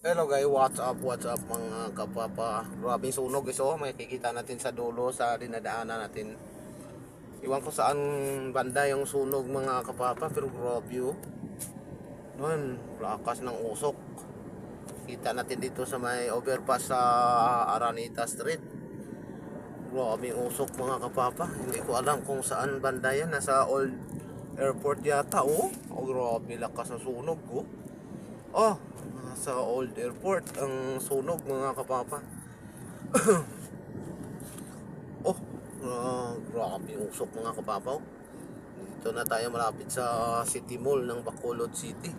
Hello guys, what's up, what's up mga kapapa Grabing sunog guys oh, makikita natin sa dulo sa dinadaanan natin. Iwan ko saan banda yung sunog mga kapapa pero grabe oh. Noon, lakas ng usok. Kita natin dito sa may overpass sa Aranita Street. Grabe usok mga kapapa Hindi ko alam kung saan banda yan, nasa old airport yata oh. Oh grabe, lakas ng sunog oh. Oh, sa old airport ang sunog mga kapapa. oh, ah, grabe yung usok mga kapapa. oh. Dito na tayo malapit sa City Mall ng Bacolod City.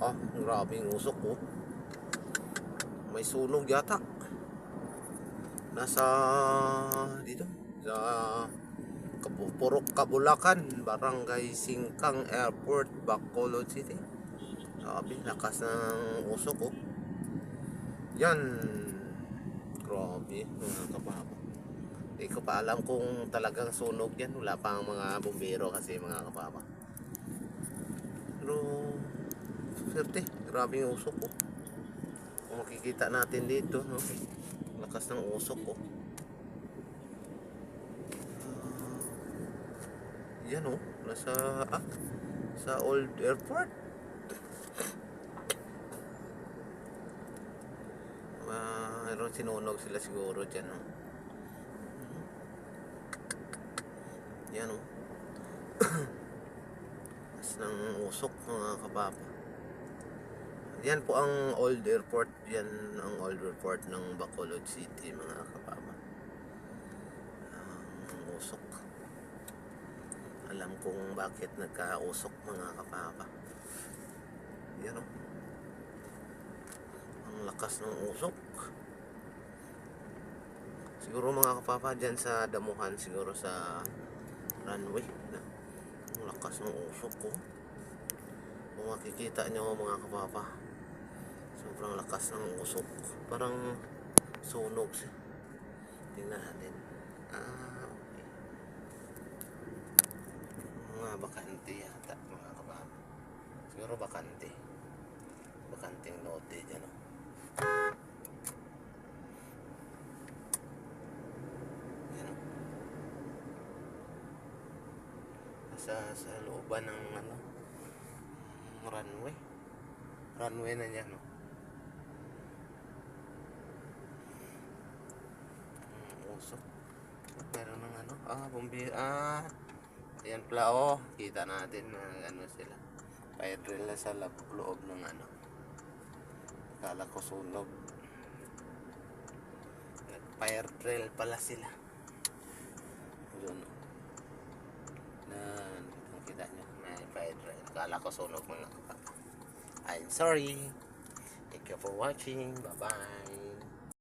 Ah, grabe yung usok oh. May sunog yata. Nasa dito sa Purok Kabulakan, Barangay Singkang Airport, Bacolod City. Sabi, lakas ng usok oh. Yan. Grabe, mga kapapa. Hindi ko pa alam kung talagang sunog yan. Wala pa ang mga bumbero kasi mga kapapa. Pero, swerte. Grabe yung usok oh. Kung makikita natin dito, no? Lakas ng usok oh. Ah, yan oh. Nasa, ah, sa old airport. Ah, mayroon sinunog sila siguro dyan, no? Yan, oh. Mas ng usok, mga kababa. Yan po ang old airport. Yan ang old airport ng Bacolod City, mga kababa. Ang usok. Alam kong bakit nagkausok, mga kababa. Yan, oh. Ang lakas ng usok. Siguro mga kapapa dyan sa damuhan, siguro sa runway. Ang lakas ng usok ko. Kung makikita nyo mga kapapa, sobrang lakas ng usok. Parang sunog. Tingnan natin. Ah, okay. Mga bakante yata mga kapapa. Siguro bakante. Bakanting lote dyan. Oh. Yan. oh. Nasa sa looban ng ano runway. Runway na. Oh. Mm, usok. Meron ng ano? Ah, bumbi. Ah, ayan pala. Oh, kita natin na ano sila. Fire drill sa loob ng ano. Kala ko sunog. Fire drill pala sila. Yun. oh. Na, kung kita nyo, may drill. Kala ko sunog mga kapatid. I'm sorry. Thank you for watching. Bye-bye.